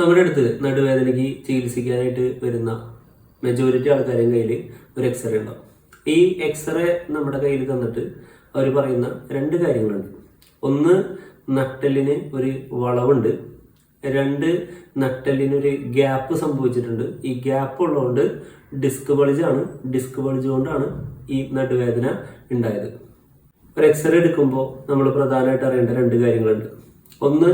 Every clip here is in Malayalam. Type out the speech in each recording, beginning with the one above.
നമ്മുടെ അടുത്ത് നടുവേദനയ്ക്ക് ചികിത്സിക്കാനായിട്ട് വരുന്ന മെജോറിറ്റി ആൾക്കാരും കയ്യിൽ ഒരു എക്സ്റേ ഉണ്ടാവും ഈ എക്സ്റേ നമ്മുടെ കയ്യിൽ തന്നിട്ട് അവർ പറയുന്ന രണ്ട് കാര്യങ്ങളുണ്ട്. ഒന്ന് നട്ടലിന് ഒരു വളവുണ്ട്. രണ്ട് നട്ടലിനൊരു ഗ്യാപ്പ് സംഭവിച്ചിട്ടുണ്ട്. ഈ ഗ്യാപ്പ് ഉള്ളതുകൊണ്ട് ഡിസ്ക് ബളിജാണ് ഡിസ്ക് ബൾജ് കൊണ്ടാണ് ഈ നടുവേദന ഉണ്ടായത്. ഒരു എക്സ്റേ എടുക്കുമ്പോൾ നമ്മൾ പ്രധാനമായിട്ട് അറിയേണ്ട രണ്ട് കാര്യങ്ങളുണ്ട്. ഒന്ന്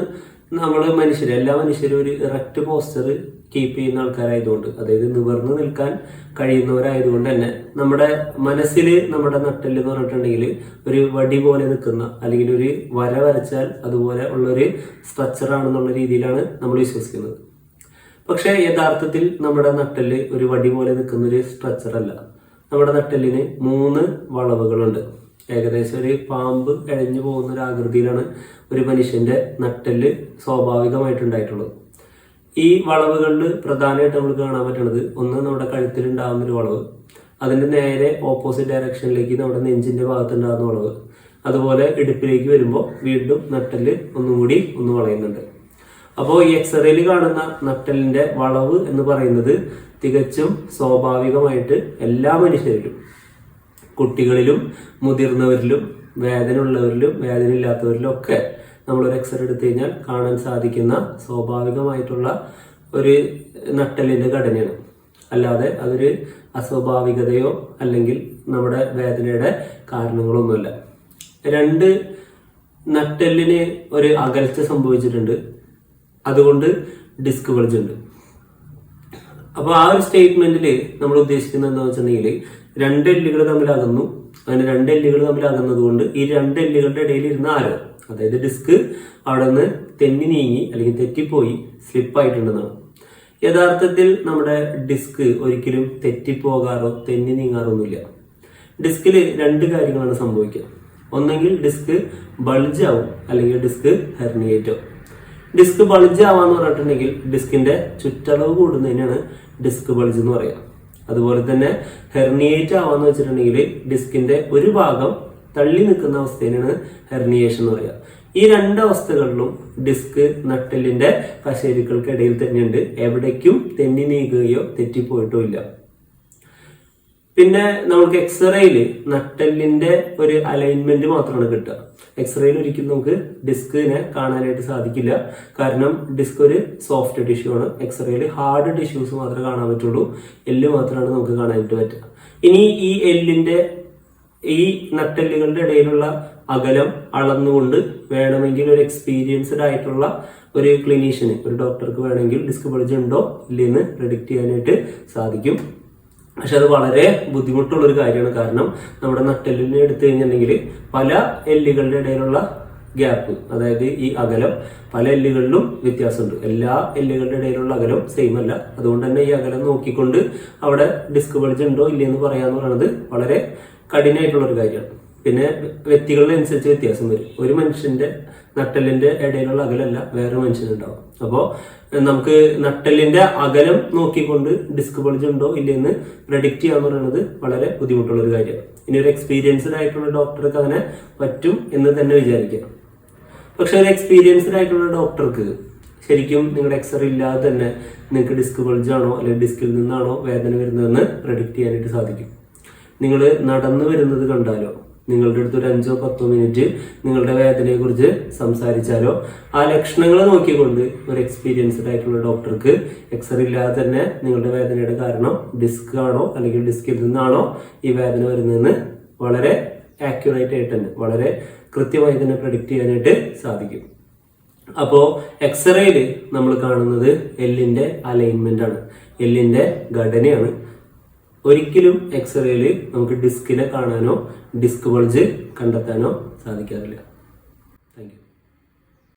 നമ്മൾ മനുഷ്യർ എല്ലാ മനുഷ്യരും ഒരു ഇറക്റ്റ് പോസ്റ്റർ കീപ്പ് ചെയ്യുന്ന ആൾക്കാരായതുകൊണ്ട് അതായത് നിവർന്ന് നിൽക്കാൻ കഴിയുന്നവരായതുകൊണ്ട് തന്നെ നമ്മുടെ മനസ്സിൽ നമ്മുടെ നട്ടെല്ല് എന്ന് പറഞ്ഞിട്ടുണ്ടെങ്കിൽ ഒരു വടി പോലെ നിൽക്കുന്ന അല്ലെങ്കിൽ ഒരു വര വരച്ചാൽ അതുപോലെ ഉള്ളൊരു സ്ട്രക്ചർ ആണെന്നുള്ള രീതിയിലാണ് നമ്മൾ വിശ്വസിക്കുന്നത്. പക്ഷേ യഥാർത്ഥത്തിൽ നമ്മുടെ നട്ടൽ ഒരു വടി പോലെ നിൽക്കുന്ന ഒരു സ്ട്രക്ചർ അല്ല. നമ്മുടെ നട്ടലിന് മൂന്ന് വളവുകളുണ്ട്. ഏകദേശം ഒരു പാമ്പ് ഇഴഞ്ഞു പോകുന്ന ഒരു ആകൃതിയിലാണ് ഒരു മനുഷ്യന്റെ നട്ടൽ സ്വാഭാവികമായിട്ടുണ്ടായിട്ടുള്ളത്. ഈ വളവുകളിൽ പ്രധാനമായിട്ട് നമ്മൾ കാണാൻ പറ്റുന്നത് ഒന്ന് നമ്മുടെ കഴുത്തിൽ ഉണ്ടാകുന്ന ഒരു വളവ് അതിന്റെ നേരെ ഓപ്പോസിറ്റ് ഡയറക്ഷനിലേക്ക് നമ്മുടെ നെഞ്ചിന്റെ ഭാഗത്തുണ്ടാകുന്ന വളവ് അതുപോലെ ഇടുപ്പിലേക്ക് വരുമ്പോൾ വീണ്ടും നട്ടൽ ഒന്നും കൂടി ഒന്ന് വളയുന്നുണ്ട്. അപ്പോൾ ഈ എക്സ്റേയിൽ കാണുന്ന നട്ടലിന്റെ വളവ് എന്ന് പറയുന്നത് തികച്ചും സ്വാഭാവികമായിട്ട് എല്ലാ മനുഷ്യരിലും കുട്ടികളിലും മുതിർന്നവരിലും വേദന ഉള്ളവരിലും വേദന ഇല്ലാത്തവരിലും ഒക്കെ നമ്മളൊരു എക്സ്റേ എടുത്തു കഴിഞ്ഞാൽ കാണാൻ സാധിക്കുന്ന സ്വാഭാവികമായിട്ടുള്ള ഒരു നട്ടലിന്റെ ഘടനയാണ്. അല്ലാതെ അതൊരു അസ്വാഭാവികതയോ അല്ലെങ്കിൽ നമ്മുടെ വേദനയുടെ കാരണങ്ങളൊന്നുമല്ല. രണ്ട് നട്ടെല്ലിന് ഒരു അകൽച്ച സംഭവിച്ചിട്ടുണ്ട്. അതുകൊണ്ട് ഡിസ്ക് ഉണ്ട്. അപ്പൊ ആ ഒരു സ്റ്റേറ്റ്മെന്റിൽ നമ്മൾ ഉദ്ദേശിക്കുന്നത് എന്താ വെച്ചിട്ടുണ്ടെങ്കിൽ രണ്ട് എല്ലുകൾ തമ്മിൽ അകന്നു. അങ്ങനെ രണ്ട് എല്ലുകൾ തമ്മിൽ അകന്നതുകൊണ്ട് ഈ രണ്ട് എല്ലുകളുടെ ഇടയിൽ ഇരുന്ന ആരോ? അതായത് ഡിസ്ക് അവിടെ നിന്ന് തെന്നി നീങ്ങി അല്ലെങ്കിൽ തെറ്റിപ്പോയി സ്ലിപ്പായിട്ടുണ്ടെന്നാണ്. യഥാർത്ഥത്തിൽ നമ്മുടെ ഡിസ്ക് ഒരിക്കലും തെറ്റിപ്പോകാറോ തെന്നി നീങ്ങാറോ ഒന്നുമില്ല. ഡിസ്കിൽ രണ്ട് കാര്യങ്ങളാണ് സംഭവിക്കുക. ഒന്നെങ്കിൽ ഡിസ്ക് ബൾജ് ആവും അല്ലെങ്കിൽ ഡിസ്ക് ഹെർണിയേറ്റ്. ആവും ഡിസ്ക് ബൾജ് ആവാന്ന് പറഞ്ഞിട്ടുണ്ടെങ്കിൽ ഡിസ്കിന്റെ ചുറ്റളവ് കൂടുന്നതിനാണ് ഡിസ്ക് ബൾജ് എന്ന് പറയാം. അതുപോലെ തന്നെ ഹെർണിയേറ്റ് ആവാന്ന് വെച്ചിട്ടുണ്ടെങ്കിൽ ഡിസ്കിന്റെ ഒരു ഭാഗം തള്ളി നിൽക്കുന്ന അവസ്ഥയാണ് ഹെർണിയേഷൻ എന്ന് പറയുക ഈ രണ്ട് അവസ്ഥകളിലും ഡിസ്ക് നട്ടെല്ലിന്റെ കശേരുക്കൾക്കിടയിൽ തന്നെയുണ്ട്. എവിടേക്കും തെന്നി നീങ്ങുകയോ തെറ്റിപ്പോയിട്ടോ ഇല്ല. പിന്നെ നമുക്ക് എക്സ്റേയിൽ നട്ടെല്ലിന്റെ ഒരു അലൈൻമെന്റ് മാത്രമാണ് കിട്ടുക. എക്സ്റേയിൽ ഒരിക്കലും നമുക്ക് ഡിസ്കിനെ കാണാനായിട്ട് സാധിക്കില്ല. കാരണം ഡിസ്ക് ഒരു സോഫ്റ്റ് ടിഷ്യൂ ആണ്. എക്സ്റേയിൽ ഹാർഡ് ടിഷ്യൂസ് മാത്രമേ കാണാൻ പറ്റുള്ളൂ. എല്ല് മാത്രമാണ് നമുക്ക് കാണാനായിട്ട് പറ്റുക. ഇനി ഈ എല്ലിന്റെ ഈ നട്ടെല്ലുകളുടെ ഇടയിലുള്ള അകലം അളന്നുകൊണ്ട് വേണമെങ്കിൽ ഒരു എക്സ്പീരിയൻസ്ഡ് ആയിട്ടുള്ള ഒരു ക്ലിനീഷ്യന് ഒരു ഡോക്ടർക്ക് വേണമെങ്കിൽ ഡിസ്ക് ബൾജ് ഉണ്ടോ ഇല്ലെന്ന് പ്രെഡിക്റ്റ് ചെയ്യാനായിട്ട് സാധിക്കും. പക്ഷെ അത് വളരെ ബുദ്ധിമുട്ടുള്ള ഒരു കാര്യമാണ്. കാരണം നമ്മുടെ നട്ടെല്ലിനെ എടുത്തു കഴിഞ്ഞിട്ടുണ്ടെങ്കിൽ പല എല്ലുകളുടെ ഇടയിലുള്ള ഗ്യാപ്പ് അതായത് ഈ അകലം പല എല്ലുകളിലും വ്യത്യാസമുണ്ട്. എല്ലാ എല്ലുകളുടെ ഇടയിലുള്ള അകലം സെയിം അല്ല. അതുകൊണ്ട് തന്നെ ഈ അകലം നോക്കിക്കൊണ്ട് അവിടെ ഡിസ്ക് ബൾജ് ഉണ്ടോ ഇല്ലയെന്ന് പറയാന്ന് പറയുന്നത് വളരെ കഠിനായിട്ടുള്ള ഒരു കാര്യമാണ്. പിന്നെ വ്യക്തികളിനനുസരിച്ച് വ്യത്യാസം വരും. ഒരു മനുഷ്യന്റെ നട്ടലിന്റെ ഇടയിലുള്ള അകലല്ല വേറെ മനുഷ്യനുണ്ടാവും അപ്പോൾ നമുക്ക് നട്ടലിന്റെ അകലം നോക്കിക്കൊണ്ട് ഡിസ്ക് ബൾജ് ഉണ്ടോ ഇല്ലെന്ന് പ്രഡിക്റ്റ് ചെയ്യാന്ന് പറയുന്നത് വളരെ ബുദ്ധിമുട്ടുള്ള ഒരു കാര്യമാണ് ഇനി ഒരു എക്സ്പീരിയൻസ്ഡ് ആയിട്ടുള്ള ഡോക്ടർക്ക് അങ്ങനെ പറ്റും എന്ന് തന്നെ വിചാരിക്കാം. പക്ഷെ ഒരു എക്സ്പീരിയൻസ്ഡ് ആയിട്ടുള്ള ഡോക്ടർക്ക് ശരിക്കും നിങ്ങളുടെ എക്സ്റേ ഇല്ലാതെ തന്നെ നിങ്ങൾക്ക് ഡിസ്ക് ബൾജ് ആണോ അല്ലെങ്കിൽ ഡിസ്കിൽ നിന്നാണോ വേദന വരുന്നതെന്ന് പ്രഡിക്റ്റ് ചെയ്യാനായിട്ട് സാധിക്കും. നിങ്ങൾ നടന്നു വരുന്നത് കണ്ടാലോ? നിങ്ങളുടെ അടുത്ത് ഒരു അഞ്ചോ പത്തോ മിനിറ്റ് നിങ്ങളുടെ വേദനയെ കുറിച്ച് സംസാരിച്ചാലോ? ആ ലക്ഷണങ്ങൾ നോക്കിക്കൊണ്ട് ഒരു എക്സ്പീരിയൻസ്ഡ് ആയിട്ടുള്ള ഡോക്ടർക്ക് എക്സ്റേ ഇല്ലാതെ തന്നെ നിങ്ങളുടെ വേദനയുടെ കാരണം ഡിസ്ക് ആണോ അല്ലെങ്കിൽ ഡിസ്കിൽ നിന്നാണോ ഈ വേദന വരുന്നതെന്ന് വളരെ ആക്യുറേറ്റ് ആയിട്ട് തന്നെ വളരെ കൃത്യമായി തന്നെ പ്രഡിക്റ്റ് ചെയ്യാനായിട്ട് സാധിക്കും. അപ്പോൾ എക്സ്റേയിൽ നമ്മൾ കാണുന്നത് എല്ലിന്റെ അലൈൻമെന്റ് ആണ്. എല്ലിന്റെ ഘടനയാണ്. ഒരിക്കലും എക്സ്റേയിൽ നമുക്ക് ഡിസ്കിനെ കാണാനോ ഡിസ്ക് ബൾജ് കണ്ടെത്താനോ സാധിക്കാറില്ല.